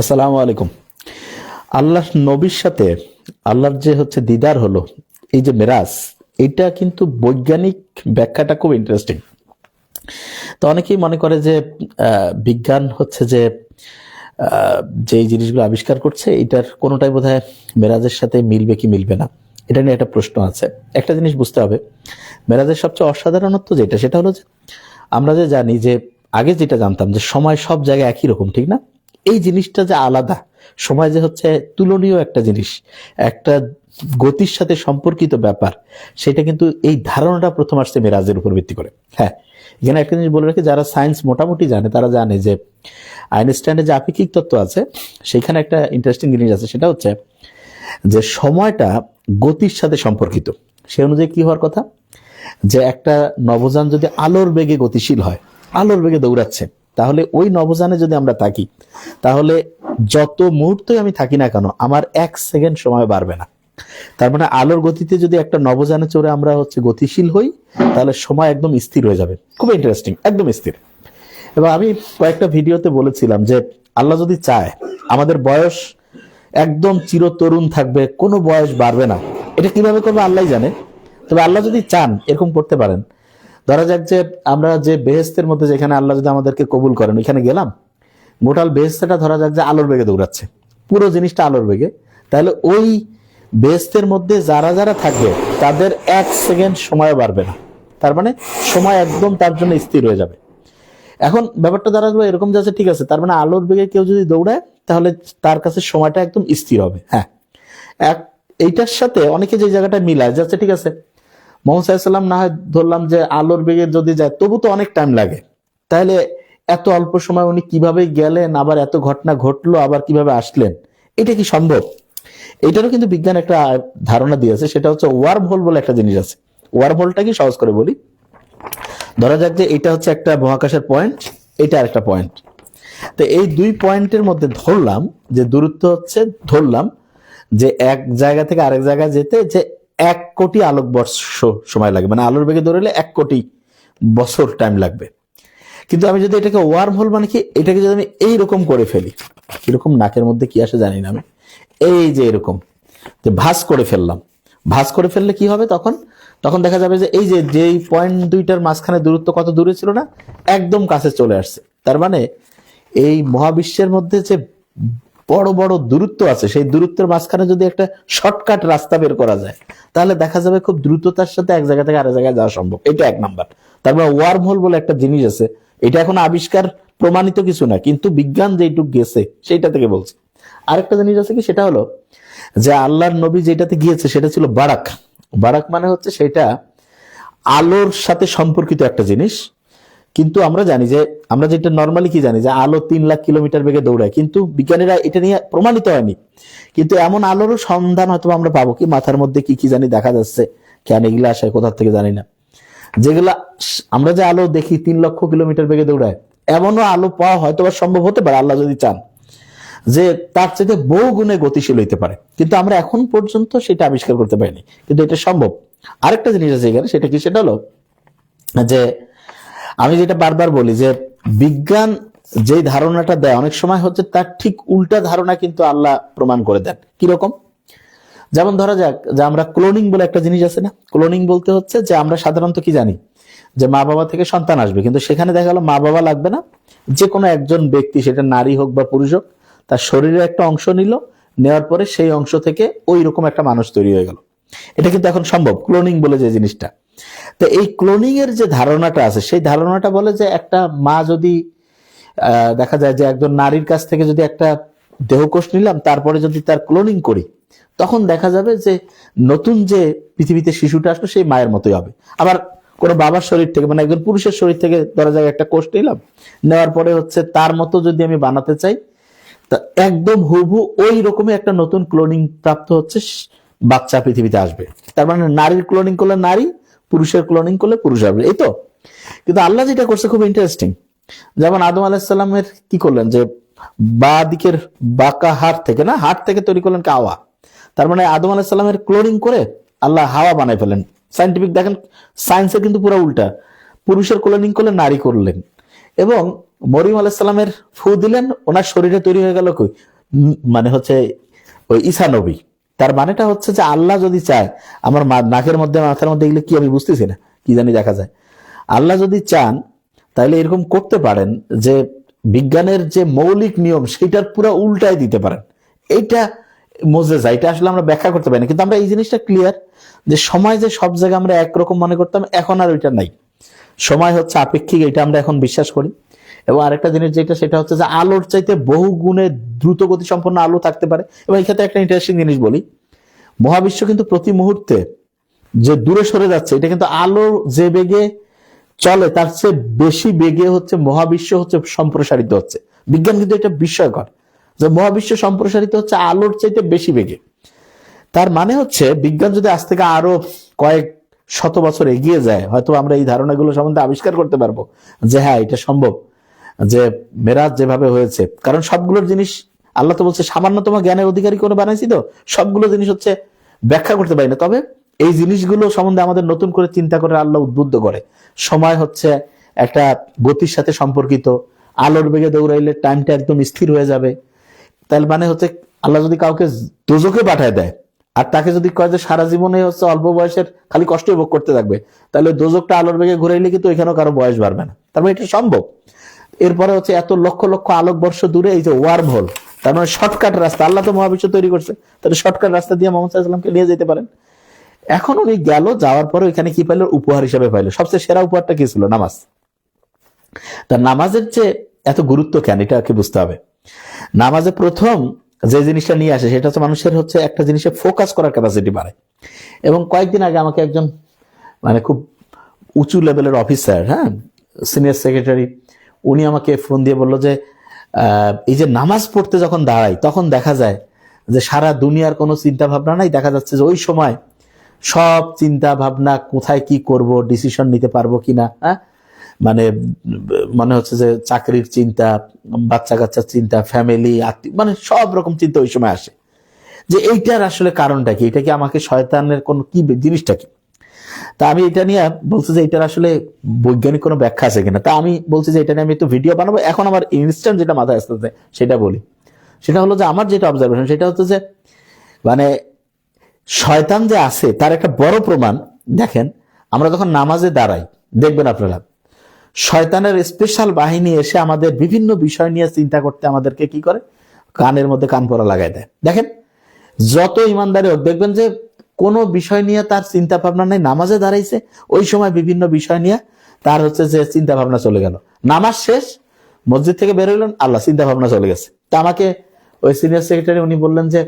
আসসালামু আলাইকুম। আল্লাহ নবীর সাথে আল্লাহর যে হচ্ছে দিদার হলো, এই যে মেরাজ, এটা কিন্তু বৈজ্ঞানিক ব্যাখ্যাটা খুব ইন্টারেস্টিং তো অনেকেই মনে করে যে বিজ্ঞান হচ্ছে যে যে জিনিসগুলো আবিষ্কার করছে, এটার কোনোটাই বোধ হয় মেরাজের সাথে মিলবে কি মিলবে না, এটা নিয়ে একটা প্রশ্ন আছে। একটা জিনিস বুঝতে হবে, মেরাজের সবচেয়ে অসাধারণত্ব যেটা, সেটা হলো যে, আমরা যে জানি যে, আগে যেটা জানতাম যে, সময় সব জায়গায় একই রকম, ঠিক না? এই জিনিসটা যে আলাদা, সময় যে হচ্ছে তুলনীয় একটা জিনিস, একটা গতির সাথে সম্পর্কিত ব্যাপার, সেটা কিন্তু এই ধারণাটা প্রথম আসছে মেরাজের উপর ভিত্তি করে। হ্যাঁ এখানে একটা জিনিস বলে রাখি, যারা সায়েন্স মোটামুটি জানে, তারা জানে যে আইনস্টাইনের যে আপেক্ষিক তত্ত্ব আছে সেখানে একটা ইন্টারেস্টিং জিনিস আছে, সেটা হচ্ছে যে সময়টা গতির সাথে সম্পর্কিত। সে অনুযায়ী কি হওয়ার কথা? যে একটা নবযান যদি আলোর বেগে গতিশীল হয়, আলোর বেগে দৌড়াচ্ছে তাহলে ওই নবজানে যদি আমরা থাকি, তাহলে যত মুহূর্তই আমি থাকি না কেন, আমার এক সেকেন্ড সময় বাড়বে না। তার মানে আলোর গতিতে যদি একটা নবযানে চড়ে আমরা হচ্ছে গতিশীল হই, তাহলে সময় একদম স্থির হয়ে যাবে। খুব ইন্টারেস্টিং একদম স্থির। এবং আমি কয়েকটা ভিডিওতে বলেছিলাম যে আল্লাহ যদি চায়, আমাদের বয়স একদম চিরতরুণ থাকবে, কোনো বয়স বাড়বে না। এটা কীভাবে করবে আল্লাহ জানে। তবে আল্লাহ যদি চান, এরকম করতে পারেন। ধরা যাক যে আমরা যে বেহেস্তের মধ্যে যেখানে আল্লাহ যদি আমাদেরকে কবুল করেন, ওইখানে গেলাম। গোটাল বেহেস্তাটা ধরা যাক যে আলোর বেগে দৌড়াচ্ছে। পুরো জিনিসটা আলোর বেগে। তাহলে ওই বেহেস্তের মধ্যে যারা যারা থাকবে তাদের এক সেকেন্ড সময় বাড়বে না। তার মানে সময় একদম তার জন্য স্থির হয়ে যাবে। এখন ব্যাপারটা দাঁড়াল এরকম যাচ্ছে ঠিক আছে। তার মানে আলোর বেগে কেউ যদি দৌড়ায়, তাহলে তার কাছে সময়টা একদম স্থির হবে। হ্যাঁ। এক, এইটার সাথে অনেকে যে জায়গাটা মিলায় যাচ্ছে ঠিক আছে মোহাম্মদ সাল্লাম না হয় ধরলাম যে আলোর বেগে যদি যায়, তবু তো অনেক টাইম লাগে। তাহলে এত অল্প সময় উনি কীভাবে গেলেন, আবার এত ঘটনা ঘটলো, আবার কীভাবে আসলেন, এটা কি সম্ভব? এটারও কিন্তু বিজ্ঞান একটা ধারণা দিয়েছে সেটা হচ্ছে ওয়ার্ম হোল বলে একটা জিনিস আছে। ওয়ার্ম হোলটা কি? সহজ করে বলি। ধরা যাক যে এটা হচ্ছে একটা মহাকাশের পয়েন্ট এটা আরেকটা পয়েন্ট তো এই দুই পয়েন্টের মধ্যে ধরলাম, যে দূরত্ব হচ্ছে, ধরলাম যে এক জায়গা থেকে আরেক জায়গায় যেতে, যে এক কোটি আলোকবর্ষ সময় লাগে মানে আলোর বেগে দৌড়ালে এক কোটি বছর টাইম লাগবে। কিন্তু আমি যদি এটাকে ওয়ার্ম হোল মানে কি, এটাকে যদি আমি এইরকম করে ফেলি এরকম নাকের মধ্যে কি আসে জানি না আমি, এই যে এরকম, যে ভাস করে ফেললাম। ভাস করে ফেললে কি হবে তখন? তখন দেখা যাবে যে এই যে, যেই পয়েন্ট দুইটার মাঝখানে দূরত্ব কত দূরে ছিল না, একদম কাছে চলে আসছে। তার মানে এই মহাবিশ্বের মধ্যে যে বড় বড় দূরত্ব আছে, সেই দূরত্বের মাঝখানে যদি একটা শর্টকাট রাস্তা বের করা যায়, তাহলে দেখা যাবে খুব দ্রুততার সাথে এক জায়গা থেকে আরেক জায়গায় যাওয়া সম্ভব। এটা এক নাম্বার। তারপর ওয়ার্ম হোল বলে একটা জিনিস আছে, এটা এখন আবিষ্কার প্রমাণিত কিছু না, কিন্তু বিজ্ঞান যেটুক গেছে, সেইটা থেকে বলছে। আরেকটা জিনিস আছে কি, সেটা হলো যে আল্লাহর নবী যেটাতে গিয়েছে, সেটা ছিল বারাক। বারাক মানে হচ্ছে সেটা আলোর সাথে সম্পর্কিত একটা জিনিস কিন্তু আমরা জানি যে, আমরা যেটা নর্মালি কি জানি যে, আলো তিন লাখ কিলোমিটার বেগে দৌড়ায়। কিন্তু বিজ্ঞানীরা এটা নিয়ে প্রমাণিত হয়নি। কিন্তু এমন আলোরও সন্ধান হয়তো আমরা পাবো কি, মাথার মধ্যে কি কি জানি দেখা যাচ্ছে। কেন এগুলো আসে কোথার থেকে জানি না। যেগুলা আমরা যে আলো দেখি তিন লক্ষ কিলোমিটার বেগে দৌড়ায়, এমনও আলো পাওয়া হয়তো বা সম্ভব হতে পারে, আল্লাহ যদি চান, যে তার চাইতে বহু গুণে গতিশীল হইতে পারে। কিন্তু আমরা এখন পর্যন্ত সেটা আবিষ্কার করতে পারিনি। কিন্তু এটা সম্ভব। আরেকটা জিনিস আছে এখানে, সেটা কি? সেটা হলো যে আমি যেটা বারবার বলি যে বিজ্ঞান যে ধারণাটা দেয়, অনেক সময় হচ্ছে তার ঠিক উল্টা ধারণা কিন্তু আল্লাহ প্রমাণ করে দেন। কীরকম যেমন ধরা যাক যে আমরা ক্লোনিং বলে একটা জিনিস আছে না? ক্লোনিং বলতে হচ্ছে যে আমরা সাধারণত কি জানি? যে মা বাবা থেকে সন্তান আসবে। কিন্তু সেখানে দেখা গেল মা বাবা লাগবে না। যে কোনো একজন ব্যক্তি, সেটা নারী হোক বা পুরুষ হোক, তার শরীরে একটা অংশ নিল, নেওয়ার পরে সেই অংশ থেকে ওই রকম একটা মানুষ তৈরি হয়ে গেল। এটা কিন্তু এখন সম্ভব। ক্লোনিং বলে যে জিনিসটা। তো এই ক্লোনিং এর যে ধারণাটা আছে, সেই ধারণাটা বলে যে একটা মা যদি দেখা যায় যে একজন নারীর কাছ থেকে যদি একটা দেহকোষ নিলাম, তারপরে যদি তার ক্লোনিং করি, তখন দেখা যাবে যে নতুন যে পৃথিবীতে শিশুটা আসলো সেই মায়ের মতোই হবে। আবার কোনো বাবার শরীর থেকে মানে একজন পুরুষের শরীর থেকে ধরা যায় একটা কোষ নিলাম, নেওয়ার পরে হচ্ছে তার মতো যদি আমি বানাতে চাই, তা একদম হুবহু ওই রকমই একটা নতুন ক্লোনিং প্রাপ্ত হচ্ছে, বাচ্চা পৃথিবীতে আসবে। তার মানে নারীর ক্লোনিং করলে নারী পুরুষের ক্লোনিং করলে পুরুষ আসবে, এই তো? কিন্তু আল্লাহ যেটা করছে খুব ইন্টারেস্টিং যেমন আদম আলাহিসাল্লামের কি করলেন যে, বা দিকের বাঁকা হাট থেকে না হাট থেকে তৈরি করলেন কাওয়া তার মানে আদম আলাহিসাল্লামের ক্লোনিং করে আল্লাহ হাওয়া বানাই ফেলেন। সাইন্টিফিক দেখেন সায়েন্সের কিন্তু পুরো উল্টা। পুরুষের ক্লোনিং করলে নারী করলেন। এবং মরিম আলাইসাল্লামের ফু দিলেন, ওনার শরীরে তৈরি হয়ে গেল কই? মানে হচ্ছে ওই ঈসা নবী। তার মানেটা হচ্ছে যে আল্লাহ যদি চায়, আমার নাকের মধ্যে, মাথার মধ্যে এগুলো কি আমি বুঝতেছি না? কি জানি দেখা যায়। আল্লাহ যদি চান, তাহলে এরকম করতে পারেন যে বিজ্ঞানের যে মৌলিক নিয়ম সেটার পুরো উল্টাই দিতে পারেন। এইটা মোজেজা এটা আসলে আমরা ব্যাখ্যা করতে পারি না কিন্তু আমরা এই জিনিসটা ক্লিয়ার যে সময় যে সব জায়গায় আমরা একরকম মনে করতাম, এখন আর ওইটা নাই। সময় হচ্ছে আপেক্ষিক, এটা আমরা এখন বিশ্বাস করি। এবং আরেকটা জিনিস যেটা, সেটা হচ্ছে যে আলোর চাইতে বহু গুণে দ্রুত গতি সম্পন্ন আলো থাকতে পারে। এবং এই ক্ষেত্রে একটা ইন্টারেস্টিং জিনিস বলি। মহাবিশ্ব কিন্তু প্রতি মুহূর্তে যে দূরে সরে যাচ্ছে, এটা কিন্তু আলো যে বেগে চলে, তার চেয়ে বেশি বেগে হচ্ছে মহাবিশ্ব হচ্ছে সম্প্রসারিত হচ্ছে। বিজ্ঞান কিন্তু এটা বিস্ময়কর। যে মহাবিশ্ব সম্প্রসারিত হচ্ছে আলোর চাইতে বেশি বেগে। তার মানে হচ্ছে, বিজ্ঞান যদি আজ থেকে আরও কয়েক শত বছর এগিয়ে যায়, হয়তো আমরা এই ধারণাগুলো সম্বন্ধে আবিষ্কার করতে পারব যে হ্যাঁ এটা সম্ভব। যে মেরাজ যেভাবে হয়েছে, কারণ সবগুলোর জিনিস আল্লাহ তো বলছে সামান্যতম জ্ঞানের অধিকারী করে বানাইছি তো, সবগুলো জিনিস হচ্ছে ব্যাখ্যা করতে পারি না। তবে এই জিনিসগুলো সম্বন্ধে আমাদের নতুন করে চিন্তা করে আল্লাহ উদ্বুদ্ধ করে। সময় হচ্ছে একটা গতির সাথে সম্পর্কিত, আলোর বেগে দৌড়াইলে টাইমটা একদম স্থির হয়ে যাবে। তার মানে হচ্ছে আল্লাহ যদি কাউকে দোজকে পাঠায় দেয়, আর তাকে যদি কয় যে সারা জীবনে হচ্ছে অল্প বয়সের খালি কষ্ট ভোগ করতে থাকবে, তাহলে দোজকটা আলোর বেগে ঘুরাইলে কিন্তু এখানেও কারও বয়স বাড়বে না। তার মানে এটা সম্ভব। এরপরে হচ্ছে এত লক্ষ লক্ষ আলোক বর্ষ দূরে এই যে ওয়ার্ম হোল তার মানে শর্টকাট রাস্তা। আল্লাহ তো মহাবিশ্ব তৈরি করছে। তাহলে শর্টকাট রাস্তা দিয়ে মোহাম্মদ সাল্লামকে নিয়ে যেতে পারেন। এখন উনি গেল, যাওয়ার পরে এখানে কি পাইলো? উপহার হিসাবে পাইলো। সবচেয়ে সেরা উপহারটা কি ছিল? নামাজ। তার নামাজের যে এত গুরুত্ব কেন? এটাকে বুঝতে হবে। নামাজে প্রথম যে জিনিসটা নিয়ে আসে, সেটা হচ্ছে মানুষের হচ্ছে একটা জিনিসে ফোকাস করার ক্যাপাসিটি বাড়ে। এবং কয়েকদিন আগে আমাকে একজন মানে খুব উঁচু লেভেলের অফিসার হ্যাঁ সিনিয়র সেক্রেটারি উনি আমাকে ফোন দিয়ে বলল যে এই যে নামাজ পড়তে যখন দাঁড়াই, তখন দেখা যায় যে সারা দুনিয়ার কোনো চিন্তা ভাবনা নাই। দেখা যাচ্ছে যে ওই সময় সব চিন্তা ভাবনা কোথায় কি করব ডিসিশন নিতে পারব কিনা হ্যাঁ? মানে মনে হচ্ছে যে চাকরির চিন্তা বাচ্চা কাচ্চার চিন্তা ফ্যামিলি আত্মীয় মানে সব রকম চিন্তা ওই সময় আসে। যে এইটার আসলে কারণটা কি? এটা কি আমাকে শয়তানের কোন কি জিনিসটা কি? তা আমি এটা নিয়ে বলছি যে এটার আসলে বৈজ্ঞানিক কোনো ব্যাখ্যা আছে কিনা। তা আমি বলছি যে এটা নিয়ে আমি একটু ভিডিও বানাবো। এখন আমার ইনস্ট্যান্ট যেটা মাথায় আসতেছে, সেটা বলি। সেটা হলো যে আমার যেটা অবজারভেশন সেটা হচ্ছে যে মানে শয়তান যে আছে, তার একটা বড় প্রমাণ। দেখেন, আমরা যখন নামাজে দাঁড়াই, দেখবেন আপনারা, শয়তানের স্পেশাল বাহিনী এসে আমাদের বিভিন্ন বিষয় নিয়ে চিন্তা করতে আমাদেরকে কি করে? কানের মধ্যে কান পরা লাগাই দেয়। দেখেন, যত ইমানদারি হোক, দেখবেন যে কোনো বিষয় নিয়ে তার চিন্তা ভাবনা নেই, নামাজে দাঁড়াইছে। ওই সময় বিভিন্ন বিষয় নিয়ে তার হচ্ছে যে চিন্তা ভাবনা চলে গেল। নামাজ শেষ, মসজিদ থেকে বের হইলেন, আল্লাহ চিন্তা ভাবনা চলে গেছে। তা আমাকে ওই সিনিয়র সেক্রেটারি উনি বললেন যে,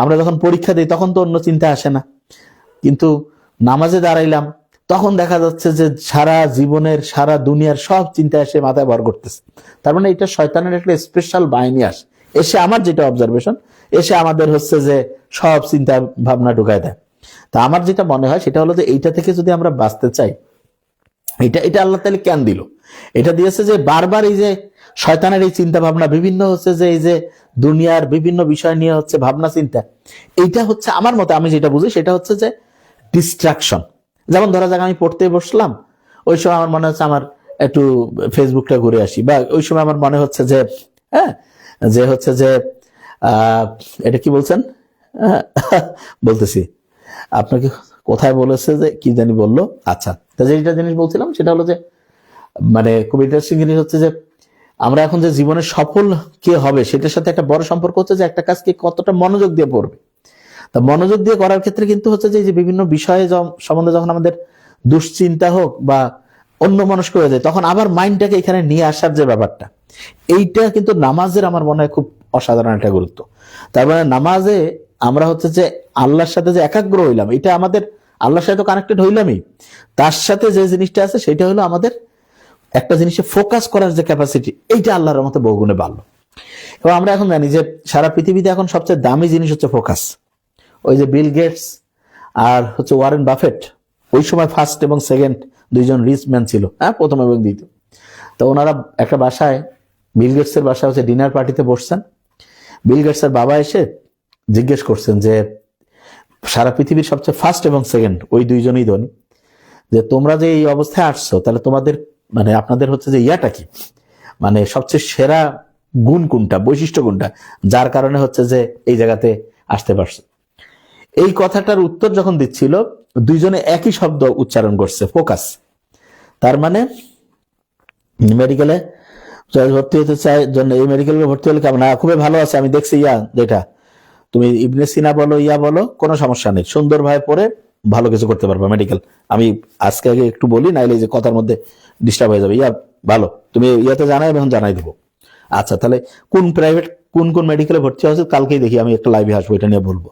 আমরা যখন পরীক্ষা দিই, তখন তো অন্য চিন্তা আসে না। কিন্তু নামাজে দাঁড়াইলাম, তখন দেখা যাচ্ছে যে সারা জীবনের, সারা দুনিয়ার সব চিন্তা এসে মাথায় ভর করতেছে। তার মানে এটা শয়তানের একটা স্পেশাল বাহিনী আসে, এসে আমার যেটা অবজারভেশন এসে আমাদের হচ্ছে যে সব চিন্তা ভাবনা ঢুকায় দেয়। তা আমার যেটা মনে হয় সেটা হলো যে এইটা থেকে যদি আমরা বাঁচতে চাই, এটা এটা আল্লাহ তাহলে কেন দিল? এটা দিয়েছে যে বারবার এই যে শয়তানের এই চিন্তা ভাবনা, বিভিন্ন হচ্ছে যে এই যে দুনিয়ার বিভিন্ন বিষয় নিয়ে হচ্ছে ভাবনা চিন্তা, এইটা হচ্ছে আমার মতে, আমি যেটা বুঝি সেটা হচ্ছে যে ডিস্ট্রাকশন যেমন ধরা যাক আমি পড়তে বসলাম, ওই সময় আমার মনে হচ্ছে আমার একটু ফেসবুকটা ঘুরে আসি, বা ওই সময় আমার মনে হচ্ছে যে হ্যাঁ যে হচ্ছে যে এটা কি বলছেন? বলতেছি। আপনাকে কোথায় বলেছে যে কি জানি বলল? আচ্ছা তা যেটা জিনিস বলছিলাম সেটা হলো যে মানে খুব ইন্টারেস্টিং জিনিস হচ্ছে যে, আমরা এখন যে জীবনে সফল কে হবে, সেটার সাথে একটা বড় সম্পর্ক হচ্ছে যে একটা কাজকে কতটা মনোযোগ দিয়ে পড়বে। তা মনোযোগ দিয়ে করার ক্ষেত্রে কিন্তু হচ্ছে যে বিভিন্ন বিষয়ে সম্বন্ধে যখন আমাদের দুশ্চিন্তা হোক বা অন্য মনস্ক হয়ে যায়, তখন আবার মাইন্ডটাকে এখানে নিয়ে আসার যে ব্যাপারটা, এইটা কিন্তু নামাজের আমার মনে হয় খুব অসাধারণ একটা গুরুত্ব। তার মানে নামাজে আমরা হচ্ছে যে আল্লাহর সাথে যে একাগ্র হইলাম, এটা আমাদের আল্লাহর সাথে তো কানেক্টেড হইলামই। তার সাথে যে জিনিসটা আছে সেটা হলো আমাদের একটা জিনিসে ফোকাস করার যে ক্যাপাসিটি এইটা আল্লাহর মতো বহুগুণে বাড়লো। এবং আমরা এখন জানি যে সারা পৃথিবীতে এখন সবচেয়ে দামি জিনিস হচ্ছে ফোকাস ওই যে বিল গেটস আর হচ্ছে ওয়ারেন বাফেট ওই সময় ফার্স্ট এবং সেকেন্ড দুইজন রিচ ম্যান ছিল হ্যাঁ প্রথম এবং দ্বিতীয়। তো ওনারা একটা বাসায় বিল গেটসের বাসায় হচ্ছে ডিনার পার্টিতে বসছেন। বিল গেটসের বাবা এসে জিজ্ঞেস করছেন যে, সারা পৃথিবীর সবচেয়ে ফার্স্ট এবং সেকেন্ড ওই দুইজনই ধনী। যে তোমরা যে এই অবস্থায় আসছো, তাহলে তোমাদের মানে আপনাদের হচ্ছে যে ইয়াটা কি? মানে সবচেয়ে সেরা গুণ কোনটা, বৈশিষ্ট্য কোনটা? যার কারণে হচ্ছে যে এই জায়গাতে আসতে পারছে। এই কথাটার উত্তর যখন দিচ্ছিল, দুইজনে একই শব্দ উচ্চারণ করছে ফোকাস তার মানে মেডিকেলে ভর্তি হতে চাই জন্য এই মেডিকেলে ভর্তি হলে কেমন? হ্যাঁ, খুবই ভালো আছে আমি দেখছি ইয়া যেটা তুমি ইবনে সিনা বলো ইয়া বলো কোনো সমস্যা নেই। সুন্দরভাবে পড়ে ভালো কিছু করতে পারবে মেডিকেল আমি আজকে আগে একটু বলি নাইলে যে কথার মধ্যে ডিস্টার্ব হয়ে যাবে। ইয়া ভালো। তুমি ইয়াতে জানাই আমি এখন জানাই দেবো। আচ্ছা তাহলে কোন প্রাইভেট কোন কোন মেডিকেলে ভর্তি হওয়া উচিত কালকেই দেখি আমি একটা লাইভে আসব এটা নিয়ে বলব।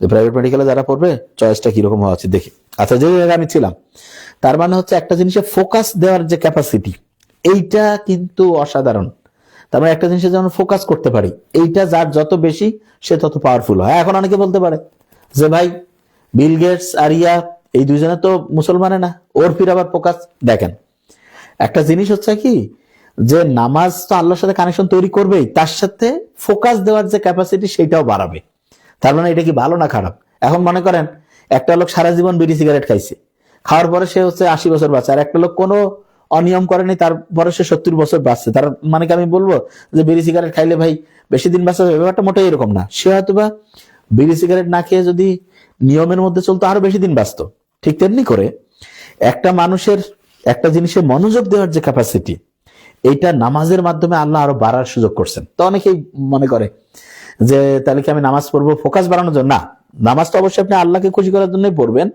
যে প্রাইভেট মেডিকেলে যারা পড়বে চয়েসটা কীরকম হওয়া উচিত দেখি। আচ্ছা যে জায়গায় আমি ছিলাম তার মানে হচ্ছে একটা জিনিসে ফোকাস দেওয়ার যে ক্যাপাসিটি এইটা কিন্তু অসাধারণ। তার মানে একটা জিনিসে যেমন ফোকাস করতে পারি, এইটা যার যত বেশি, সে তত পাওয়ারফুল হয়। এখন অনেকে বলতে পারে যে, ভাই বিল গেটস আর ইয়া, এই দুইজনে তো মুসলমানে না, ওর ফির আবার ফোকাস দেখেন, একটা জিনিস হচ্ছে কি, যে নামাজ তো আল্লাহর সাথে কানেকশন তৈরি করবেই, তার সাথে ফোকাস দেওয়ার যে ক্যাপাসিটি সেটাও বাড়াবে। তার মানে এটা কি ভালো না খারাপ? এখন মনে করেন, একটা লোক সারা জীবন বিড়ি সিগারেট খাইছে, খাওয়ার পরে সে হচ্ছে আশি বছর বাঁচে, আর একটা লোক কোনো অনিয়ম করেনি তারপরে সে সত্তর বছর বাঁচছে। তার মানে কি আমি বলব যে বিড়ি সিগারেট খাইলে ভাই বেশি দিন বাঁচা ব্যাপারটা মোটেই এরকম না। সে হয়তো বা বিড়ি সিগারেট না খেয়ে যদি নিয়মের মধ্যে চলতো, আরও বেশি দিন বাঁচতো। ঠিক তেমনি করে একটা মানুষের একটা জিনিসে মনোযোগ দেওয়ার যে ক্যাপাসিটি এইটা নামাজের মাধ্যমে আল্লাহ আরও বাড়ার সুযোগ করছেন। তো অনেকেই মনে করে যে, তাহলে কি আমি নামাজ পড়ব ফোকাস বাড়ানোর জন্য? না। নামাজ তো অবশ্যই আপনি আল্লাহকে খুশি করার জন্যই পড়বেন,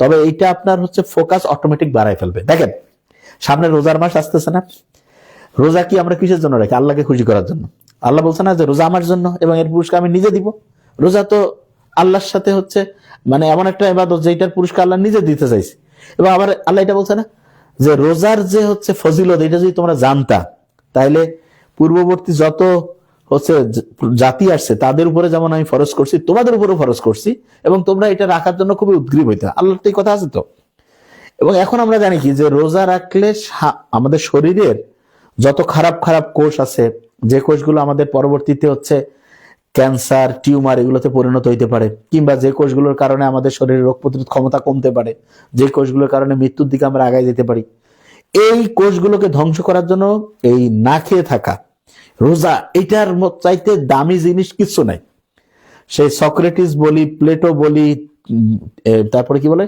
তবে এইটা আপনার হচ্ছে ফোকাস অটোমেটিক বাড়ায় ফেলবে। দেখেন সামনে রোজার মাস আসতেছে না। রোজা কি আমরা কিসের জন্য রাখি? আল্লাহকে খুশি করার জন্য। আল্লাহ বলছে না যে রোজা আমার জন্য এবং এর পুরস্কার আমি নিজে দিব। রোজা তো আল্লাহর সাথে হচ্ছে মানে এমন একটা এবাদত যেটার পুরস্কার আল্লাহ নিজে দিতে চাইছে। এবং আবার আল্লাহ এটা বলছে না যে রোজার যে হচ্ছে ফজিলত, এটা যদি তোমরা জানতা তাহলে পূর্ববর্তী যত হচ্ছে জাতি আসছে, তাদের উপরে যেমন আমি ফরজ করছি, তোমাদের উপরেও ফরজ করছি এবং তোমরা এটা রাখার জন্য খুবই উদ্গ্রীব হইতে। আল্লাহর তো কথা আছে তো? এবং এখন আমরা জানি কি, যে রোজা রাখলে আমাদের শরীরের যত খারাপ খারাপ কোষ আছে, যে কোষগুলো আমাদের পরবর্তীতে হচ্ছে ক্যান্সার, টিউমার এগুলোতে পরিণত হইতে পারে, কিংবা যে কোষগুলোর কারণে আমাদের শরীরের রোগ প্রতিরোধ ক্ষমতা কমতে পারে, যে কোষগুলোর কারণে মৃত্যুর দিকে আমরা আগায় যেতে পারি, এই কোষগুলোকে ধ্বংস করার জন্য এই না খেয়ে থাকা রোজা, এটার চাইতে দামি জিনিস কিছু নাই। সেই সক্রেটিস বলি, প্লেটো বলি তারপরে কি বলে?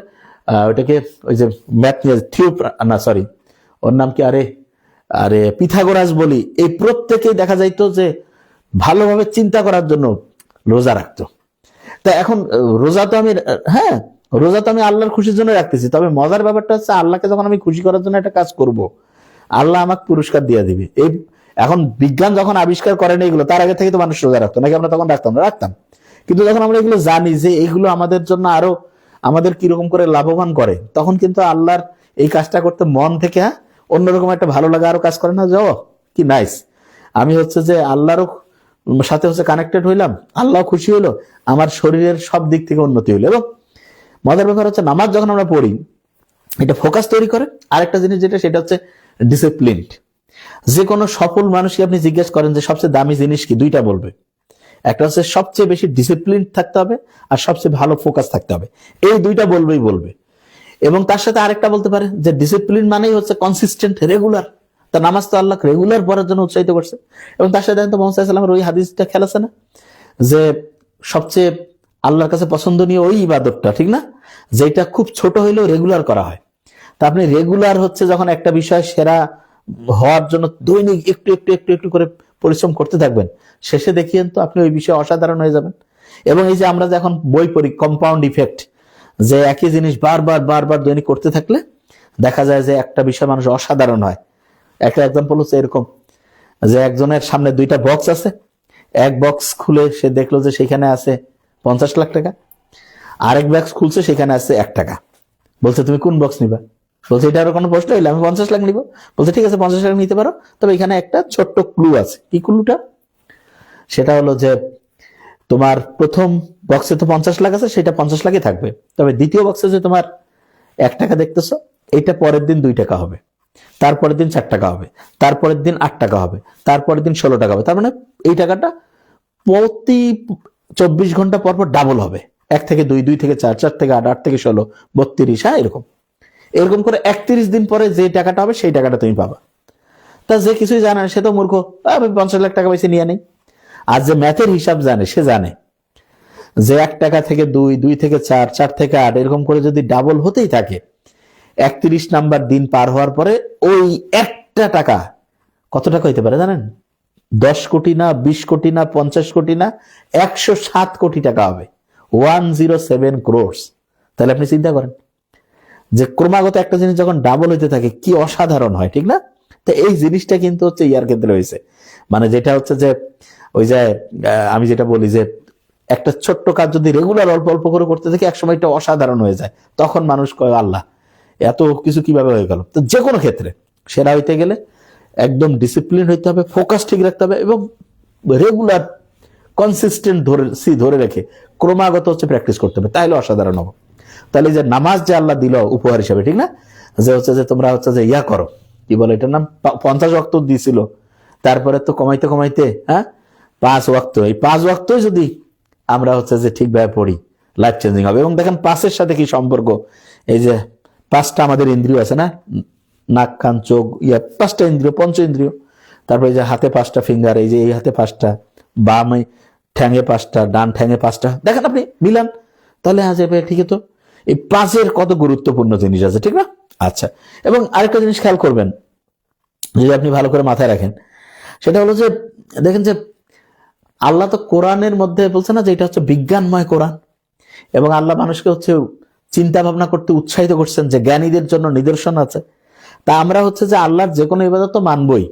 ওটাকে ওই যে ম্যাথ থিও না সরি ওর নাম কি আরে আরে পিথাগোরাস বলি। এই প্রত্যেকেই দেখা যাইতো যে ভালোভাবে চিন্তা করার জন্য রোজা রাখতো। তা এখন রোজা তো আমি হ্যাঁ রোজা তো আমি আল্লাহর খুশির জন্য রাখতেছি। তবে মজার ব্যাপারটা হচ্ছে আল্লাহকে যখন আমি খুশি করার জন্য একটা কাজ করব, আল্লাহ আমাকে পুরস্কার দিয়ে দিবে। এই এখন বিজ্ঞান যখন আবিষ্কার করেন এগুলো, তার আগে থেকে তো মানুষ রোজা রাখতো। নাকি আমরা তখন রাখতাম? না রাখতাম। কিন্তু যখন আমরা এগুলো জানি যে এইগুলো আমাদের জন্য আরও আমাদের কীরকম করে লাভবান করে, তখন কিন্তু আল্লাহর এই কাজটা করতে মন থেকে হ্যাঁ অন্যরকম একটা ভালো লাগা আরও কাজ করে না, যাও, কি নাইস আমি হচ্ছে যে আল্লাহরও সাথে হচ্ছে কানেক্টেড হইলাম, আল্লাহ খুশি হলো, আমার শরীরের সব দিক থেকে উন্নতি হইল। এবং মজার ব্যাপার হচ্ছে নামাজ যখন আমরা পড়ি, এটা ফোকাস তৈরি করে, আরেকটা জিনিস যেটা, সেটা হচ্ছে ডিসিপ্লিনড যে কোনো সফল মানুষকে আপনি জিজ্ঞেস করেন যে সবচেয়ে দামি জিনিস কি, দুইটা বলবে। একটা হচ্ছে সবচেয়ে বেশি ডিসিপ্লিন থাকতে হবে আর সবচেয়ে ভালো ফোকাস থাকতে হবে। এই দুইটা বলবেই বলবে। এবং তার সাথে আরেকটা বলতে পারে যে ডিসিপ্লিন মানেই হচ্ছে কনসিস্টেন্ট রেগুলার তা নামাজ তো আল্লাহ রেগুলার পড়ার জন্য উৎসাহিত করছে। এবং তার সাথে মোহাম্মদ সাল্লামের ওই হাদিসটা খেয়াল আছে না? যে সবচেয়ে আল্লাহর কাছে পছন্দনীয় ওই ইবাদতটা, ঠিক না? যেটা খুব ছোট হইলেও রেগুলার করা হয়। তা আপনি রেগুলার হচ্ছে যখন একটা বিষয় সেরা হওয়ার জন্য দৈনিক একটু একটু একটু একটু করে পরিশ্রম করতে থাকবেন। শেষে দেখিয়েন তো আপনি ওই বিষয়ে অসাধারণ হয়ে যাবেন। এবং এই যে আমরা যে এখন বই পড়ি কম্পাউন্ড ইফেক্ট যে একই জিনিস বারবার বারবার দৈনিক করতে থাকলে দেখা যায় যে একটা বিষয় মানুষ অসাধারণ হয়। একটা এক্সাম্পল হচ্ছে এরকম, যে একজনের সামনে দুইটা বক্স আছে। এক বক্স খুলে সে দেখল যে সেখানে আছে পঞ্চাশ লাখ টাকা। আরেক বক্স খুলছে, সেখানে আছে এক টাকা। বলছে, তুমি কোন বক্স নিবা? বলছে, এটা আরও কোনো প্রশ্ন? হইলে আমি পঞ্চাশ লাখ নিব। বলছে, ঠিক আছে, পঞ্চাশ লাখ নিতে পারো। তবে এখানে একটা ছোট্ট ক্লু আছে। কি ক্লুটা সেটা হলো যে, তোমার প্রথম বক্সে তো পঞ্চাশ লাখ আছে, সেটা পঞ্চাশ লাখই থাকবে। তবে দ্বিতীয় বক্সে যে তোমার এক টাকা দেখতেছো এইটা পরের দিন দুই টাকা হবে। তারপরের দিন চার টাকা হবে। তারপরের দিন আট টাকা হবে। তারপরের দিন ষোলো টাকা হবে। তার মানে এই টাকাটা প্রতি চব্বিশ ঘণ্টা পর পর ডাবল হবে। এক থেকে দুই দুই থেকে চার চার থেকে আট আট থেকে ষোলো, বত্রিশ হ্যাঁ এরকম। এরকম করে একত্রিশ দিন পরে যে টাকাটা হবে, সেই টাকাটা তুমি পাবা। তা যে কিছুই জানে সে তো মূর্খ। আমি পঞ্চাশ লাখ টাকা পয়সা নিয়ে নেই। আর যে ম্যাথের হিসাব জানে, সে জানে। যে এক টাকা থেকে দুই দুই থেকে চার চার থেকে আট, এরকম করে যদি ডাবল হতেই থাকে, একত্রিশ নাম্বার দিন পার হওয়ার পরে ওই একটা টাকা কত টাকা হইতে পারে জানেন? দশ কোটি না, বিশ কোটি না, পঞ্চাশ কোটি না, একশো সাত কোটি টাকা হবে। One zero seven crores. তাহলে আপনি চিন্তা করেন। যে ক্রমাগত একটা জিনিস যখন ডাবল হইতে থাকে, কি অসাধারণ হয়, ঠিক না? তো এই জিনিসটা কিন্তু হচ্ছে ইয়ার ক্ষেত্রে হয়েছে মানে যেটা হচ্ছে যে, ওই যে আমি যেটা বলি যে, একটা ছোট্ট কাজ যদি রেগুলার অল্প অল্প করে করতে থাকি একসময় এটা অসাধারণ হয়ে যায়। তখন মানুষ কয়, আল্লাহ, এত কিছু কীভাবে হয়ে গেল? তো যে কোনো ক্ষেত্রে, সেরা হইতে গেলে একদম ডিসিপ্লিন হইতে হবে ফোকাস ঠিক রাখতে হবে এবং রেগুলার কনসিস্টেন্ট ধরে, সি ধরে রেখে ক্রমাগত হচ্ছে প্র্যাকটিস করতে হবে। তাইলে অসাধারণ হবে। তাহলে যে নামাজ যে আল্লাহ দিল উপহার হিসাবে, ঠিক না? যে হচ্ছে যে তোমরা হচ্ছে যে ইয়া করো। কি বলে এটার নাম? পঞ্চাশ ওয়াক্ত দিয়েছিল তারপরে তো কমাইতে কমাইতে হ্যাঁ? পাঁচ ওয়াক্ত। এই পাঁচ ওয়াক্তই যদি আমরা হচ্ছে যে ঠিকভাবে পড়ি লাইফ চেঞ্জিং হবে। এবং দেখেন পাঁচের সাথে কি সম্পর্ক? এই যে পাঁচটা আমাদের ইন্দ্রিয় আছে না? নাক, কান, চোখ, ইয়া, পাঁচটা ইন্দ্রিয়, পঞ্চ ইন্দ্রিয়। তারপরে যে হাতে পাঁচটা ফিঙ্গার এই যে এই হাতে পাঁচটা, বামে ঠ্যাঙে পাঁচটা, ডান ঠ্যাঙে পাঁচটা। দেখেন আপনি মিলান। তাহলে আজ এবার ঠিক তো? এই পাঁচের কত গুরুত্বপূর্ণ জিনিস আছে, ঠিক না? আচ্ছা এবং আরেকটা জিনিস খেয়াল করবেন, যদি আপনি ভালো করে মাথায় রাখেন, সেটা হলো যে, দেখেন যে, আল্লাহ তো কোরআনের মধ্যে বলছে না যে এটা হচ্ছে বিজ্ঞানময় কোরআন, এবং আল্লাহ মানুষকে হচ্ছে চিন্তা ভাবনা করতে উৎসাহিত করছেন যে জ্ঞানীদের জন্য নিদর্শন আছে। তা আমরা হচ্ছে যে আল্লাহর যে কোনো ইবাদত তো মানবই,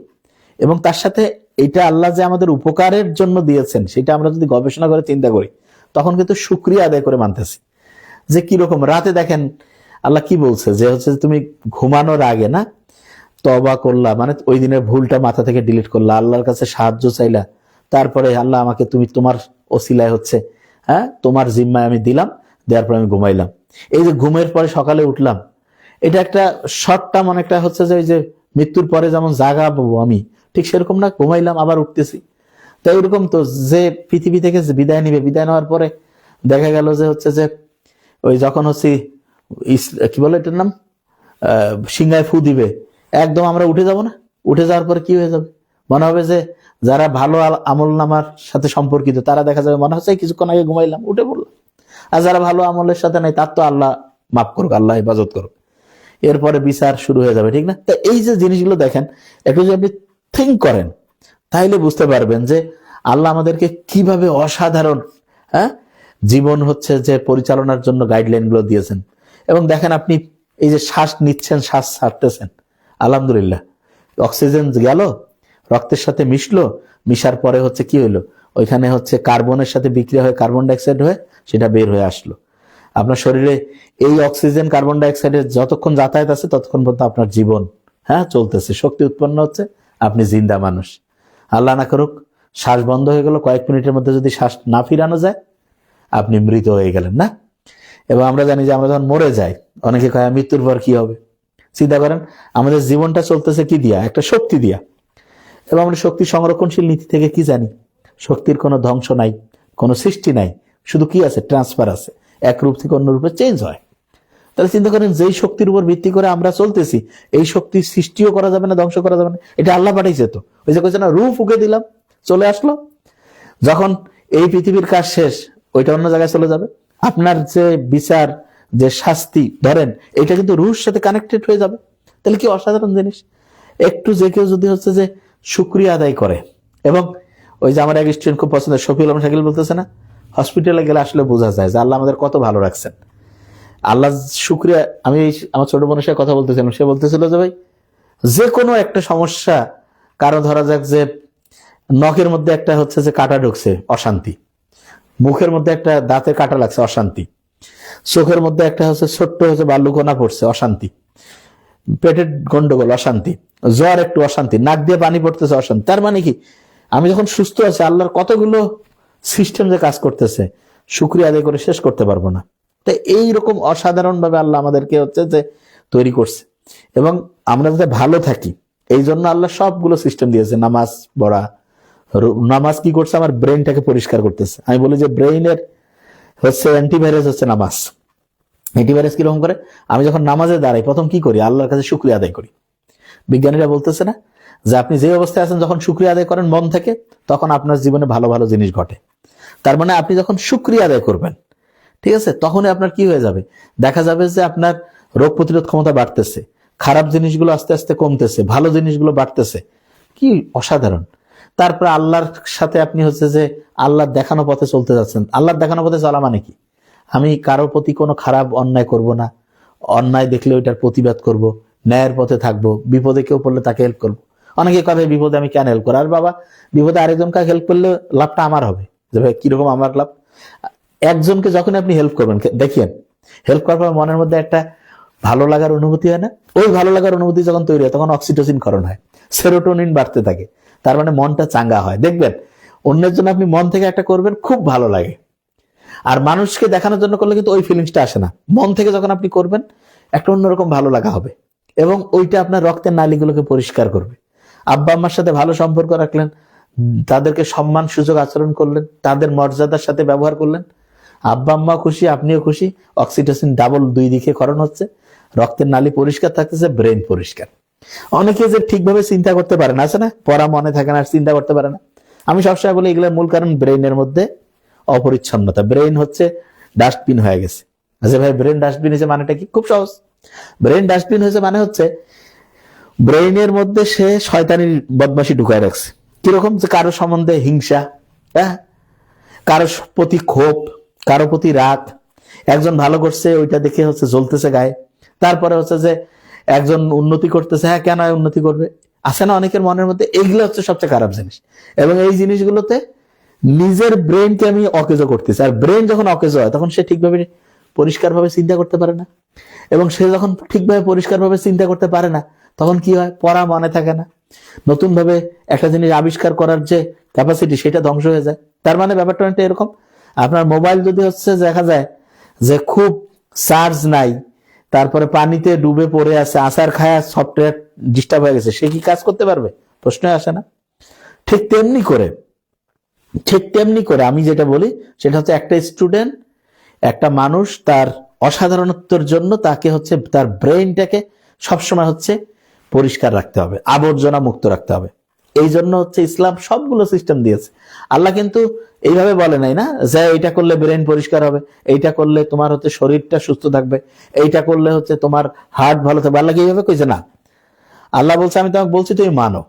এবং তার সাথে এটা আল্লাহ যে আমাদের উপকারের জন্য দিয়েছেন, সেটা আমরা যদি গবেষণা করে চিন্তা করি, তখন কিন্তু সুক্রিয়া আদায় করে মানতেছি। যে কীরকম রাতে দেখেন আল্লাহ কি বলছে? যে হচ্ছে তুমি ঘুমানোর আগে না তবা করলা মানে ওই দিনের ভুলটা মাথা থেকে ডিলিট করলা, আল্লাহর কাছে সাহায্য চাইলা, তারপরে আল্লাহ আমাকে তুমি তোমার ওসিলায় হচ্ছে হ্যাঁ তোমার জিম্মায় আমি দিলাম, দেওয়ার পরে আমি ঘুমাইলাম। এই যে ঘুমের পরে সকালে উঠলাম, এটা একটা শর্ট টার্ম অনেকটা হচ্ছে যে ওই যে মৃত্যুর পরে যেমন জাগা পাবো আমি, ঠিক সেরকম না, ঘুমাইলাম, আবার উঠতেছি। তাই এরকম তো যে পৃথিবী থেকে বিদায় নিবে, বিদায় নেওয়ার পরে দেখা গেল যে হচ্ছে যে ওই যখন হচ্ছে কি বলে এটার নাম? সিংহায় ফু দিবে। একদম আমরা উঠে যাব না? উঠে যাওয়ার পরে কি হয়ে যাবে? মনে হবে যে যারা ভালো আমল নামার সাথে সম্পর্কিত, তারা দেখা যাবে মনে হচ্ছে কিছুক্ষণ আগে ঘুমাইলাম, উঠে পড়লাম। আর যারা ভালো আমলের সাথে নাই, তার তো আল্লাহ মাফ করুক, আল্লাহ হেফাজত করুক। এরপরে বিচার শুরু হয়ে যাবে, ঠিক না? তো এই যে জিনিসগুলো দেখেন একটু যদি আপনি থিঙ্ক করেন, তাইলে বুঝতে পারবেন যে আল্লাহ আমাদেরকে কীভাবে অসাধারণ হ্যাঁ? জীবন হচ্ছে যে পরিচালনার জন্য গাইডলাইনগুলো দিয়েছেন। এবং দেখেন আপনি এই যে শ্বাস নিচ্ছেন, শ্বাস ছাড়তেছেন, আলহামদুলিল্লাহ। অক্সিজেন গেল, রক্তের সাথে মিশলো, মিশার পরে হচ্ছে কি হইল? ওইখানে হচ্ছে কার্বনের সাথে বিক্রিয়া হয়ে কার্বন ডাইঅক্সাইড হয়ে সেটা বের হয়ে আসলো। আপনার শরীরে এই অক্সিজেন কার্বন ডাইঅক্সাইডের যতক্ষণ যাতায়াত আছে, ততক্ষণ পর্যন্ত আপনার জীবন হ্যাঁ চলতেছে। শক্তি উৎপন্ন হচ্ছে, আপনি জিন্দা মানুষ। আল্লাহ না করুক, শ্বাস বন্ধ হয়ে গেল, কয়েক মিনিটের মধ্যে যদি শ্বাস না ফিরানো যায় আপনি মৃত হয়ে গেলেন, না? এবং আমরা জানি যে আমরা যখন মরে যাই, অনেকে কয় মৃত্যুর পর কি হবে? চিন্তা করেন, আমাদের জীবনটা চলতেছে কি দিয়া? একটা শক্তি দিয়া। এবং আমরা শক্তি সংরক্ষণশীল নীতি থেকে কি জানি? শক্তির কোনো ধ্বংস নাই, কোনো সৃষ্টি নাই। শুধু কি আছে? ট্রান্সফার আছে। এক রূপ থেকে অন্য রূপে চেঞ্জ হয়। তাহলে চিন্তা করেন, যেই শক্তির উপর ভিত্তি করে আমরা চলতেছি, এই শক্তি সৃষ্টিও করা যাবে না ধ্বংস করা যাবে না? এটা আল্লাহ পাঠাইছে তো। ওই যে কইছে না, রূপ উকে দিলাম, চলে আসলো। যখন এই পৃথিবীর কাজ শেষ ওইটা অন্য জায়গায় চলে যাবে। আপনার যে বিচার, যে শাস্তি, ধরেন, এটা কিন্তু রুহের সাথে কানেক্টেড হয়ে যাবে। তাহলে কি অসাধারণ জিনিস? একটু যে কেউ যদি হচ্ছে যে শুক্রিয়া আদায় করে, এবং ওই যে আমার এক স্টুডেন্ট খুব পছন্দ শফিউল আলম শাকিল বলতেছে না হসপিটালে গেলে আসলে বোঝা যায় যে আল্লাহ আমাদের কত ভালো রাখছেন। আল্লাহ শুক্রিয়া, আমি আমার ছোট বোনের সাথে কথা বলতেছিলাম, সে বলতেছিল যে ভাই, যে কোনো একটা সমস্যা, কারও ধরা যাক যে, নখের মধ্যে একটা হচ্ছে যে কাটা ঢুকছে, অশান্তি। মুখের মধ্যে একটা দাঁতের কাটা লাগছে, অশান্তি। চোখের মধ্যে একটা হচ্ছে ছোট্ট হচ্ছে বালুকোনা পড়ছে অশান্তি। পেটের গন্ডগোল, অশান্তি। জ্বর একটু অশান্তি, নাক দিয়ে পানি পড়তেছে, অশান্তি। তার মানে কি? আমি যখন সুস্থ আছি, আল্লাহর কতগুলো সিস্টেম যে কাজ করতেছে, শুক্রিয়া আদায় করে শেষ করতে পারব না। তো এইরকম অসাধারণ ভাবে আল্লাহ আমাদেরকে হচ্ছে যে তৈরি করছে। এবং আমরা যাতে ভালো থাকি, এই জন্য আল্লাহ সবগুলো সিস্টেম দিয়েছে, নামাজ পড়া নামাজ কি করছে? আমার ব্রেনটাকে পরিষ্কার করতেছে। আমি বলি যে ব্রেইনের হচ্ছে অ্যান্টিভাইরাস হচ্ছে নামাজ। অ্যান্টিভাইরাস কীরকম করে? আমি যখন নামাজে দাঁড়াই, প্রথম কি করি? আল্লাহর কাছে শুক্রিয়া আদায় করি। বিজ্ঞানীরা বলতেছে না যে আপনি যে অবস্থায় আছেন, যখন শুক্রিয়া আদায় করেন মন থেকে, তখন আপনার জীবনে ভালো ভালো জিনিস ঘটে। তার মানে আপনি যখন শুক্রিয়া আদায় করবেন, ঠিক আছে? তখনই আপনার কি হয়ে যাবে? দেখা যাবে যে আপনার রোগ প্রতিরোধ ক্ষমতা বাড়তেছে। খারাপ জিনিসগুলো আস্তে আস্তে কমতেছে, ভালো জিনিসগুলো বাড়তেছে। কি অসাধারণ! তারপরে আল্লাহর সাথে আপনি হচ্ছে যে আল্লাহর দেখানো পথে চলতে যাচ্ছেন। আল্লাহর দেখানো পথে চলা মানে কি? আমি কারোর প্রতি কোনো খারাপ অন্যায় করব না। অন্যায় দেখলে ওইটার প্রতিবাদ করব, ন্যায়ের পথে থাকব, বিপদে কেউ পড়লে তাকে হেল্প করব। অনেকে কথা বিপদে আমি কেন হেল্প করব? আর বাবা, বিপদে আরেকজনকে হেল্প করলে লাভটা আমার হবে। যে ভাই, কীরকম আমার লাভ? একজনকে যখন আপনি হেল্প করবেন দেখেন হেল্প করার পর মনের মধ্যে একটা ভালো লাগার অনুভূতি হয় না? ওই ভালো লাগার অনুভূতি যখন তৈরি হয়, তখন অক্সিটোসিন করণ হয়। সেরোটোনিন বাড়তে থাকে। তার মানে মনটা চাঙ্গা হয়। দেখবেন, অন্যের জন্য আপনি মন থেকে একটা করবেন, খুব ভালো লাগে। আর মানুষকে দেখানোর জন্য করলে কিন্তু ওই ফিলিংসটা আসে না। মন থেকে যখন আপনি করবেন, একটা অন্যরকম ভালো লাগা হবে। এবং ওইটা আপনার রক্তের নালীগুলোকে পরিষ্কার করবে। আব্বা আম্মার সাথে ভালো সম্পর্ক রাখলেন, তাদেরকে সম্মান, সুযোগ আচরণ করলেন, তাদের মর্যাদার সাথে ব্যবহার করলেন। আব্বা আম্মা খুশি, আপনিও খুশি, অক্সিটোসিন ডাবল দুই দিকে করণ হচ্ছে। রক্তের নালী পরিষ্কার থাকতেছে ব্রেন পরিষ্কার। অনেকে যে ঠিকভাবে চিন্তা করতে পারে না, আছে না? পড়া মনে থাকে না চিন্তা করতে পারে না। আমি সবসময় বলি এগুলোর মূল কারণ ব্রেইনের মধ্যে অপরিচ্ছন্নতা। ব্রেইন হচ্ছে ডাস্টবিন হয়ে গেছে। আচ্ছা ভাই ব্রেন ডাস্টবিন হয়েছে মানেটা কি? খুব সহজ। ব্রেন ডাস্টবিন হয়েছে মানে হচ্ছে, ব্রেইনের মধ্যে সে শয়তানির বদমাশি ঢুকায় রাখছে। কীরকম? যে কারও সম্বন্ধে হিংসা হ্যাঁ? কারও প্রতি ক্ষোভ, কারও প্রতি রাগ। একজন ভালো করছে, ওইটা দেখে হচ্ছে জ্বলতেছে গায়ে। তারপরে হচ্ছে যে একজন উন্নতি করতেছে হ্যাঁ কেন উন্নতি করবে? আছে না অনেকের মনের মধ্যে এইগুলো হচ্ছে সবচেয়ে খারাপ জিনিস। এবং এই জিনিসগুলোতে নিজের ব্রেনকে আমি অকেজো করতেছি। আর ব্রেন যখন অকেজো হয়, তখন সে ঠিকভাবে পরিষ্কারভাবে চিন্তা করতে পারে না। এবং সে যখন ঠিকভাবে পরিষ্কারভাবে চিন্তা করতে পারে না, তখন কি হয়? পড়া মনে থাকে না। নতুন ভাবে একটা জিনিস আবিষ্কার করার যে ক্যাপাসিটি সেটা ধ্বংস হয়ে যায়। তার মানে ব্যাপারটা অনেকটা এরকম। আপনার মোবাইল যদি হচ্ছে, দেখা যায় যে খুব চার্জ নাই তারপরে পানিতে ডুবে পড়ে আছে আসার খায়া সফটওয়্যার ডিস্টার্ব হয়ে গেছে, সে কি কাজ করতে পারবে? প্রশ্নই আসে না। ঠিক তেমনি করে, ঠিক তেমনি করে আমি যেটা বলি, সেটা হচ্ছে একটা স্টুডেন্ট একটা মানুষ তার অসাধারণত্বের জন্য তাকে হচ্ছে তার ব্রেইনটাকে সবসময় হচ্ছে পরিষ্কার রাখতে হবে, আবর্জনা মুক্ত রাখতে হবে। এই জন্য হচ্ছে ইসলাম সবগুলো সিস্টেম দিয়েছে। আল্লাহ কিন্তু এইভাবে বলে নাই না? যে এইটা করলে ব্রেন পরিষ্কার হবে, এইটা করলে তোমার হচ্ছে শরীরটা সুস্থ থাকবে, এইটা করলে হচ্ছে তোমার হার্ট ভালো থাকবে। আল্লাহ এইভাবে কইছে? না। আল্লাহ বলছে, আমি তোমাকে বলছি, তুমি মানো।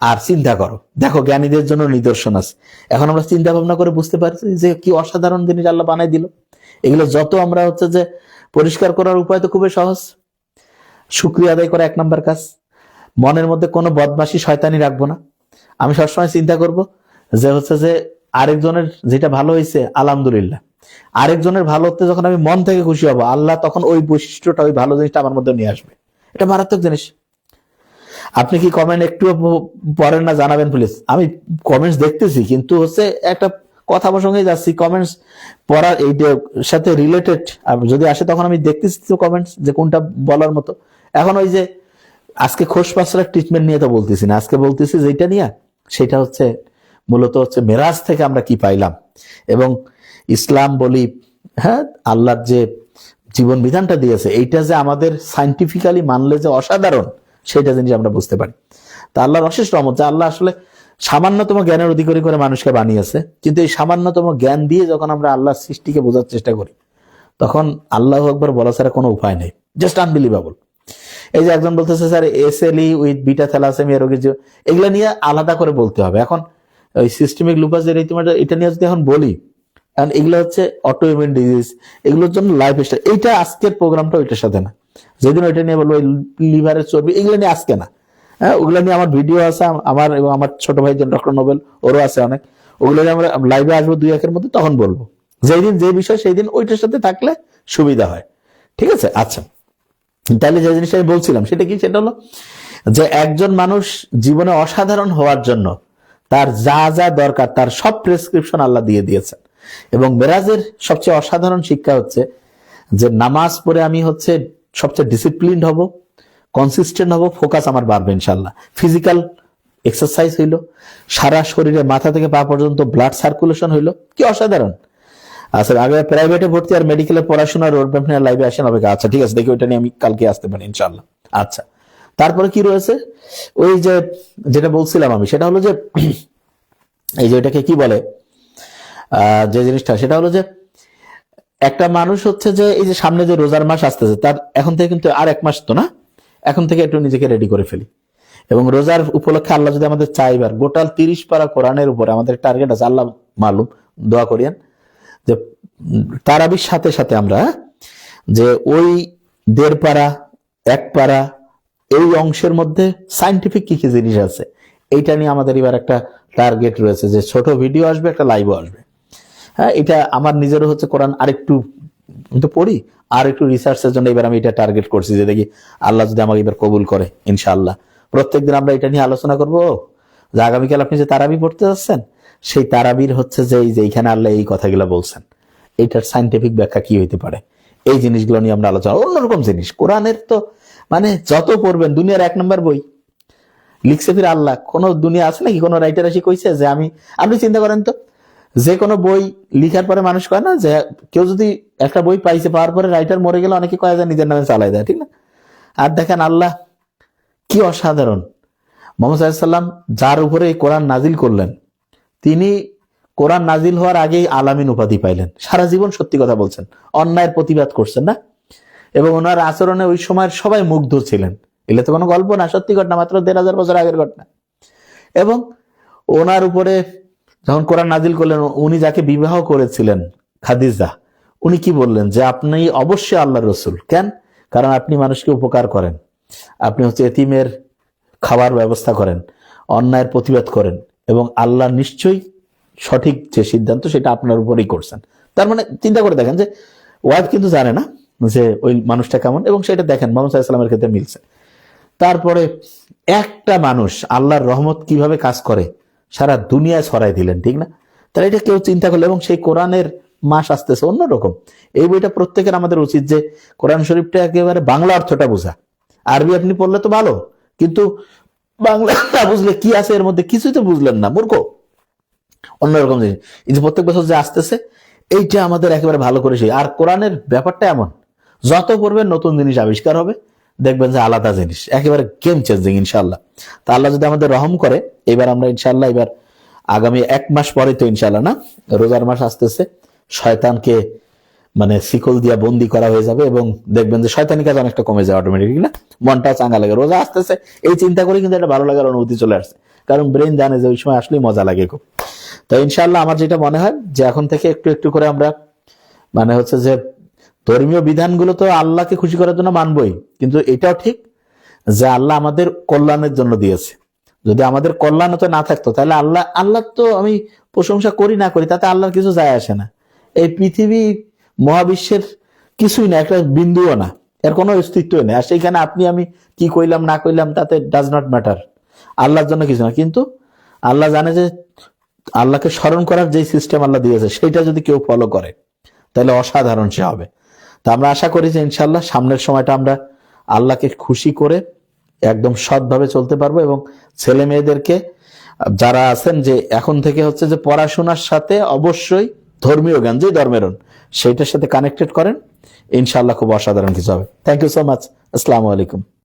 আর চিন্তা করো। দেখো, জ্ঞানীদের জন্য নিদর্শন আছে। এখন আমরা চিন্তা ভাবনা করে বুঝতে পারছি যে কি অসাধারণ জিনিস আল্লাহ বানাই দিল। এগুলো যত আমরা হচ্ছে যে পরিষ্কার করার উপায় তো খুবই সহজ। শুক্রিয়া আদায় করা এক নম্বর কাজ। মনের মধ্যে কোনো বদমাসি শয়তানি রাখব না। আমি সবসময় চিন্তা করব যে হচ্ছে যে আরেকজনের যেটা ভালো হয়েছে, আলহামদুলিল্লাহ। আরেকজনের ভালো হতে যখন আমি মন থেকে খুশি হব, আল্লাহ তখন ওই বৈশিষ্ট্যটা, ওই ভালো জিনিসটা আমার মধ্যে নিয়ে আসবে। এটা মারাত্মক জিনিস। আপনি কি কমেন্ট একটু পড়েন না, জানাবেন প্লিজ আমি কমেন্টস দেখতেছি, কিন্তু হচ্ছে একটা কথা প্রসঙ্গে যাচ্ছি। কমেন্টস পড়ার এইটার সাথে রিলেটেড যদি আসে তখন আমি দেখতেছি তো কমেন্টস যে কোনটা বলার মতো। এখন ওই যে আজকে খোশ পাসরার ট্রিটমেন্ট নিয়ে তো বলতেছি না। আজকে বলতেছি যেটা নিয়ে, সেটা হচ্ছে মূলত হচ্ছে মেরাজ থেকে আমরা কি পাইলাম? এবং ইসলাম বলি হ্যাঁ আল্লাহর যে জীবন বিধানটা দিয়েছে, এইটা যে আমাদের সাইন্টিফিক্যালি মানলে যে অসাধারণ সেটা জিনিস আমরা বুঝতে পারি। তা আল্লাহর অশেষ রহমত, যে আল্লাহ আসলে সামান্যতম জ্ঞানের অধিকারী করে মানুষকে বানিয়েছে, কিন্তু এই সামান্যতম জ্ঞান দিয়ে যখন আমরা আল্লাহর সৃষ্টিকে বোঝার চেষ্টা করি, তখন আল্লাহ একবার বলা ছাড়া কোনো উপায় নেই। জাস্ট আনবিলিভেবল এই যে একজন বলতেছে, sir SLE with beta thalassaemia রোগীর এগুলো নিয়ে আলাদা করে বলতে হবে। এখন ওই সিস্টেমিক লুপাসের এই তোমার এটা নিয়ে যদি এখন বলি কারণ এগুলো হচ্ছে অটো ইমিউন ডিজিজ এগুলোর জন্য লাইফ স্টাইল এইটা আজকের প্রোগ্রামটা ওইটার সাথে না। যেদিন ওইটা নিয়ে বলব লিভারের চর্বি, এগুলো নিয়ে আজকে না। হ্যাঁ ওগুলো নিয়ে আমার ভিডিও আছে আমার এবং আমার ছোট ভাই যেন ডক্টর নোবেল, ওরও আছে অনেক। ওগুলো নিয়ে আমরা লাইভে আসব দুই একের মধ্যে, তখন বলব। যেই দিন যে বিষয় সেই দিন ওইটার সাথে থাকলে সুবিধা হয়। ঠিক আছে? আচ্ছা। তাহলে যে জিনিসটা আমি বলছিলাম, সেটা কি? সেটা হলো যে একজন মানুষ জীবনে অসাধারণ হওয়ার জন্য তার যা যা দরকার, তার সব প্রেসক্রিপশন আল্লাহ দিয়ে দিয়েছেন। এবং মেরাজের সবচেয়ে অসাধারণ শিক্ষা হচ্ছে যে নামাজ পড়ে আমি হচ্ছে সবচেয়ে ডিসিপ্লিন হব কনসিস্টেন্ট হব ফোকাস আমার বাড়বে ইনশাল্লাহ ফিজিক্যাল এক্সারসাইজ হইল, সারা শরীরে মাথা থেকে পা পর্যন্ত ব্লাড সার্কুলেশন হইল, কি অসাধারণ। আচ্ছা আগে প্রাইভেটে ভর্তি আর মেডিকেলের পড়াশোনার রোড ম্যাপ লাইভে আসেন, হবে আচ্ছা ঠিক আছে, দেখি ওইটা নিয়ে আমি কালকে আসতে পারি ইনশাল্লাহ আচ্ছা। তারপরে কি রয়েছে? ওই যে যেটা বলছিলাম আমি, সেটা হলো যে, এই যে ওইটাকে কি বলে? যে জিনিসটা, সেটা হলো যে, একটা মানুষ হচ্ছে যে, এই যে সামনে যে রোজার মাস আসতেছে, তার এখন থেকে কিন্তু আর এক মাস তো না? এখন থেকে একটু নিজেকে রেডি করে ফেলি। এবং রোজার উপলক্ষে আল্লাহ যদি আমাদের চাইবার গোটাল তিরিশ পারা কোরআনের উপরে আমাদের টার্গেট আছে, আল্লাহ মালুম, দোয়া করিয়েন, যে তারাবির সাথে সাথে আমরা, যে ওই দেড় পারা, এক পারা এই অংশের মধ্যে সাইন্টিফিক কি কি জিনিস আছে? এইটা নিয়ে আমাদের এবার একটা টার্গেট রয়েছে যে ছোট ভিডিও আসবে, একটা লাইভও আসবে। হ্যাঁ এটা আমার নিজেরও হচ্ছে কোরআন আরেকটু তো পড়ি, আর একটু রিসার্চের জন্য এবার আমি এটা টার্গেট করছি যে দেখি আল্লাহ যদি আমাকে এবার কবুল করে, ইনশাআল্লাহ। প্রত্যেকদিন আমরা এটা নিয়ে আলোচনা করব। যে আগামীকাল আপনি যে তারাবি পড়তে যাচ্ছেন, সেই তারাবির হচ্ছে যে এই যে এইখানে আল্লাহ এই কথাগুলো বলছেন। এইটার সাইন্টিফিক ব্যাখ্যা কি হইতে পারে? এই জিনিসগুলো নিয়ে আমরা আলোচনা অন্যরকম জিনিস। কোরআনের তো মানে যত পড়বেন, দুনিয়ার এক নম্বর বই। লিখছে ফির আল্লাহ। কোন দুনিয়া আছে নাকি? কোন রাইটার এসে কইছে যে আমি আপনি চিন্তা করেন তো, যে কোনো বই লিখার পরে মানুষ কয় না যে, কেউ যদি একটা বই পাইছে, পাওয়ার পরে রাইটার মরে গেলে অনেকে কয় যায় নিজের নামে চালাই দেয়, ঠিক না? আর দেখেন আল্লাহ কি অসাধারণ। মোহাম্মদ সাল্লাম যার উপরে এই কোরআন নাজিল করলেন, তিনি কোরআন নাজিল হওয়ার আগেই আলামিন উপাধি পাইলেন। সারা জীবন সত্যি কথা বলছেন। অন্যায়ের প্রতিবাদ করছেন না? এবং ওনার আচরণে ওই সময়ের সবাই মুগ্ধ ছিলেন। এলে তো কোনো গল্প না, সত্যি ঘটনা, মাত্র দেড় হাজার বছর আগের ঘটনা। এবং ওনার উপরে যখন কোরআন নাজিল করলেন, উনি যাকে বিবাহ করেছিলেন, খাদিজা, উনি কি বললেন? যে আপনি অবশ্যই আল্লাহ রসুল। কেন? কারণ আপনি মানুষকে উপকার করেন। আপনি হচ্ছে এতিমের খাবার ব্যবস্থা করেন, অন্যায়ের প্রতিবাদ করেন এবং আল্লাহ নিশ্চয়ই সঠিক যে সিদ্ধান্ত, সেটা আপনার উপরেই করছেন। তার মানে চিন্তা করে দেখেন যে ওয়াইফ কিন্তু জানে না। যে ওই মানুষটা কেমন? এবং সেটা দেখেন, মোহাম্মদ সাল্লামের ক্ষেত্রে মিলছে। তারপরে একটা মানুষ আল্লাহর রহমত কীভাবে কাজ করে, সারা দুনিয়ায় ছড়াই দিলেন, ঠিক না? তাহলে এটা কেউ চিন্তা করলে, এবং সেই কোরআনের মাস আসতেছে অন্যরকম এই বইটা প্রত্যেকের আমাদের উচিত যে কোরআন শরীফটা একেবারে বাংলা অর্থটা বোঝা। আরবি আপনি পড়লে তো ভালো, কিন্তু বাংলা বুঝলে কি আছে এর মধ্যে কিছুই তো বুঝলেন না, মূর্খ। অন্যরকম জিনিস। এই যে প্রত্যেক বছর যে আসতেছে, এইটা আমাদের একেবারে ভালো করে সেই আর কোরআনের ব্যাপারটা এমন যত পড়বেন নতুন জিনিস আবিষ্কার হবে, দেখবেন যে আলাদা জিনিস, একেবারে গেম চেঞ্জিং ইনশাল্লাহ তা আল্লাহ যদি আমাদের রহম করে, এবার আমরা ইনশাল্লাহ এবার আগামী এক মাস পরে তো ইনশাল্লাহ না? রোজার মাস আসতেছে, শয়তানকে মানে শিকল দিয়া বন্দি করা হয়ে যাবে এবং দেখবেন যে শয়তানি কাজ অনেকটা কমে যায় অটোমেটিক না? মনটা চাঙ্গা লাগে। রোজা আসতেছে, এই চিন্তা করে কিন্তু একটা ভালো লাগার অনুভূতি চলে আসছে। কারণ ব্রেন জানে যে ওই সময় আসলেই মজা লাগে খুব। তো ইনশাল্লাহ আমার যেটা মনে হয়, যে এখন থেকে একটু একটু করে আমরা মানে হচ্ছে যে ধর্মীয় বিধানগুলো তো আল্লাহকে খুশি করার জন্য মানবই। কিন্তু এটাও ঠিক যে আল্লাহ আমাদের কল্যাণের জন্য দিয়েছে। যদি আমাদের কল্যাণ তো না থাকতো, তাহলে আল্লাহ আল্লাহ তো আমি প্রশংসা করি না করি, তাতে আল্লাহর কিছু যায় আসে না। এই পৃথিবী মহাবিশ্বের কিছুই না, একটা বিন্দুও না, এর কোনো অস্তিত্বই নেই। আর সেইখানে আপনি, আমি কি কইলাম, না কইলাম, তাতে ডাজ নট ম্যাটার আল্লাহর জন্য কিছু না, কিন্তু আল্লাহ জানে যে আল্লাহকে স্মরণ করার যে সিস্টেম আল্লাহ দিয়েছে, সেটা যদি কেউ ফলো করে, তাহলে অসাধারণ সে হবে। তা আমরা আশা করি যে ইনশাল্লাহ সামনের সময়টা আমরা আল্লাহকে খুশি করে একদম সৎভাবে চলতে পারব এবং ছেলে মেয়েদেরকে, যারা আছেন যে এখন থেকে হচ্ছে যে পড়াশোনার সাথে অবশ্যই ধর্মীয় জ্ঞান, যে ধর্মের সেইটার সাথে কানেক্টেড করেন, ইনশাল্লাহ খুব অসাধারণ কিছু হবে। থ্যাংক ইউ সো মাচ আসসালামু আলাইকুম।